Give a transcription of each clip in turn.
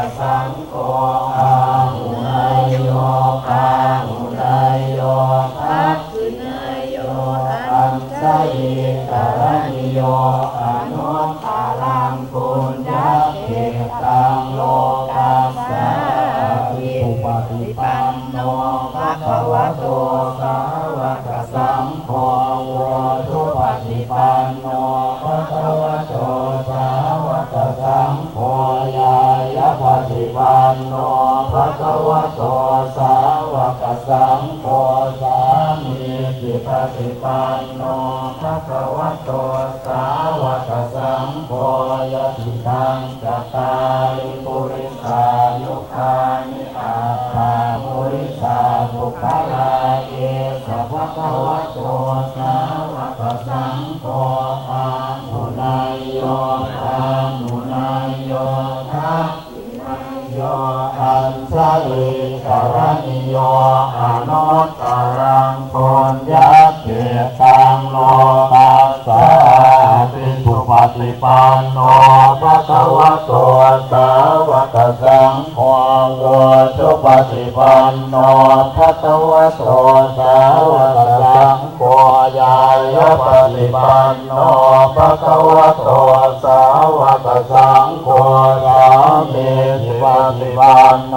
สังโฆลายะปฏิปันโนภะคะวะโตสาวกสังโฆสามีจิปฏิปันโนภะคะวะโตสาวกสังโฆยะติทังจัตตาริปุริสายุคานิอาปุริสาบุคลาเอสะภะคะวะโตสาวกสังโฆอาหุนายโยอาหุนายโยทักขินายโยอันสยิกรณิโยอนุตตรังปุญญเขตังโลกัสสะภิอุปฏิปันโนภะคะวะโตสาวกสังโฆโวทุปฏิปันโนภะคะวะ วะโตสาวกสังโฆสามีจิปฏิปันโนภะคะวะโตสาวกสังโฆยะติตังจัตตาริปุริสายุคานิอาภาปุริสาบุคลาเอสะภะคะวะโตสา โยอนุตตรังปุญญเกตังโลตัสสะปิสุปฏิปันโน โตสาวกสังโฆโวสุปฏิปันโนภะคะวะโตสาวกสังโฆยายปฏิปันโนภะคะวะโตสาวกสังโฆสามีจิปฏิปันโน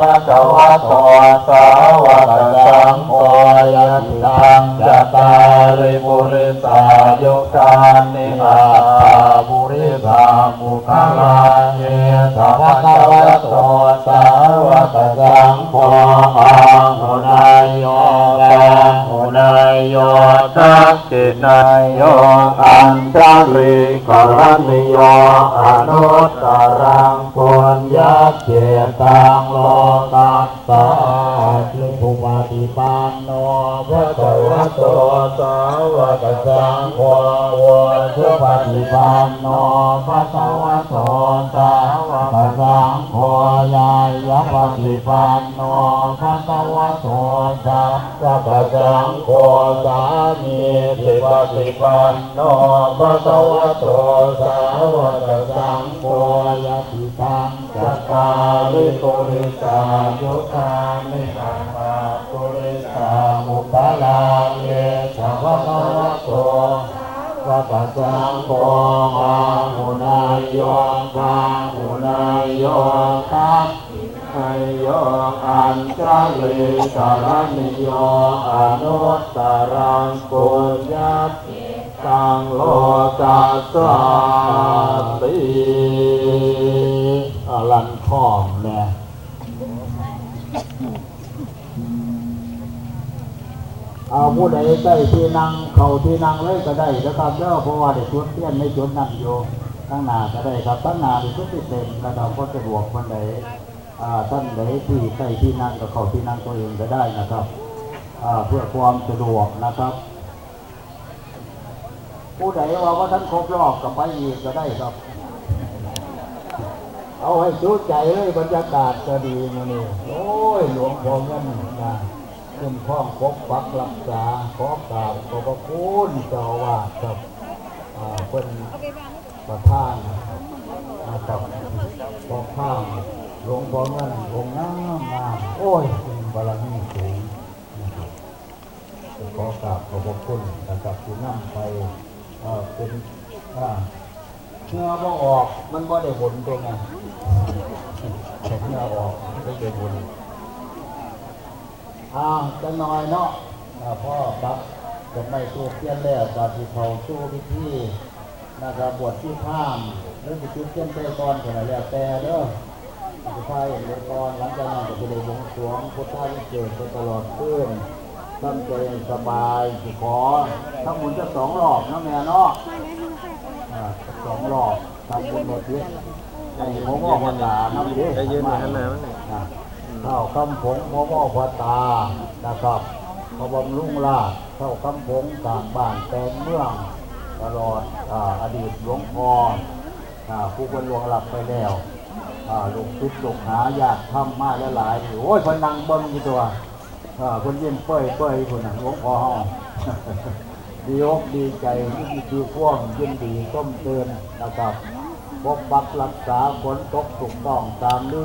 ภะคะวะโตสาวกสังโฆยะติตังจตาริปุริสายุคานิอา ขลาเยสัพพะวะโตสาวกสังโฆอังหุนายโยอาหุนายโยตักขินายโยอันตริกรณิโยอนุตตรังปุ ญญเจตังโลกัสสะลิภุปฏิปันโนภะคะวะโตสาวกสังโฆโวทุปฏิปันโนภะคะวะโตสาวกสังโฆยายะปฏิปันโนภะคะวะโตสาวกสังโฆสามีจิปฏิปันโนภะคะวะโตสาวกสังโฆยะติตังจัตตาริปุริสายุคานิอังมาปุริสามุปาลาเยสัพพะวะโตวัปสังโฆอาหุนายโยอาหุนายโยทักขินายโยอันตรลิกรณิโยอนุตตรังปุญญตังโลกัสสา ผู้ใดได้ที่นั่งเข่าที่นั่งเลยก็ได้นะครับเด้อเพราะว่าได้จุดเทียนไม่จุดนั่งอยู่ข้างหน้าก็ได้ครับข้างหน้าที่ชุดที่เต็มนะครับก็สะดวกคนใดท่านใดที่ใกล้ที่นั่งก็เข่าที่นั่งตัวเองก็ได้นะครับเพื่อความสะดวกนะครับ ผู้ใดว่าว่าท่านครบรอบกับไปอีกก็ได้ครับ เอาให้จุใจเลยบรรยากาศก็ดีมานี่โอ้ยหลวงพ่อเงินนะ คุ้มครองปกปักรักษาขอกราบขอบพระคุณเจ้าอาวาสครับเพิ่นประธานนะครับปกข้างหลวงพ่อเงินองค์น้ำงามโอ้ยเป็นบารมีสูงนะครับขอกราบขอบพระคุณนะครับที่นำไปเป็นเชื่อบ่ออกมันบ่ได้ผลตัวไงเชื่อออกไมันได้ผล อ้าวจะน้อยเนาะอ่าพ่อครับจะไม่ตู้เทียนแล้วกับที่เขาสู้พิธีนะครับบวชที่ข้ามหรือจะจุดเทียนไปก่อนก็แล้วแต่เด้อจะพายไปก่อนหลังจากนั้นก็จะได้บวงสรวงพุทธาวิเศษไปตลอดคืนตั้งใจสบายสิขอทั้งหมดจะสองรอบเนาะแม่เนาะอ่าสองรอบทำบุญหมดเยอะไอ้หมอหม้อพอตาน้ำเด้ไปยืนอยู่ข้างหน้ามั้งนะ ข้าวคำผงหมอหม้อพตานะครับพระบำรุงราชเข้าคำผงกลางบ้านแปลงเมือง ตลอดออดีตหลวงพ่อผู้คนหลวงหลับไปแล้วอ่าลูกศิษย์ลูกหาญาติทำมาหลายๆโอ้ยพนนังเบิ้งอยู่ตัวคนยิ้มเป้ยเป้ยคนน่ะหลวงพ่อเฮาดีอกดีใจยินดีพ่วงยินดีต้มเตือนนะครับปกปักรักษาฝนตกถูกต้องตามฤดู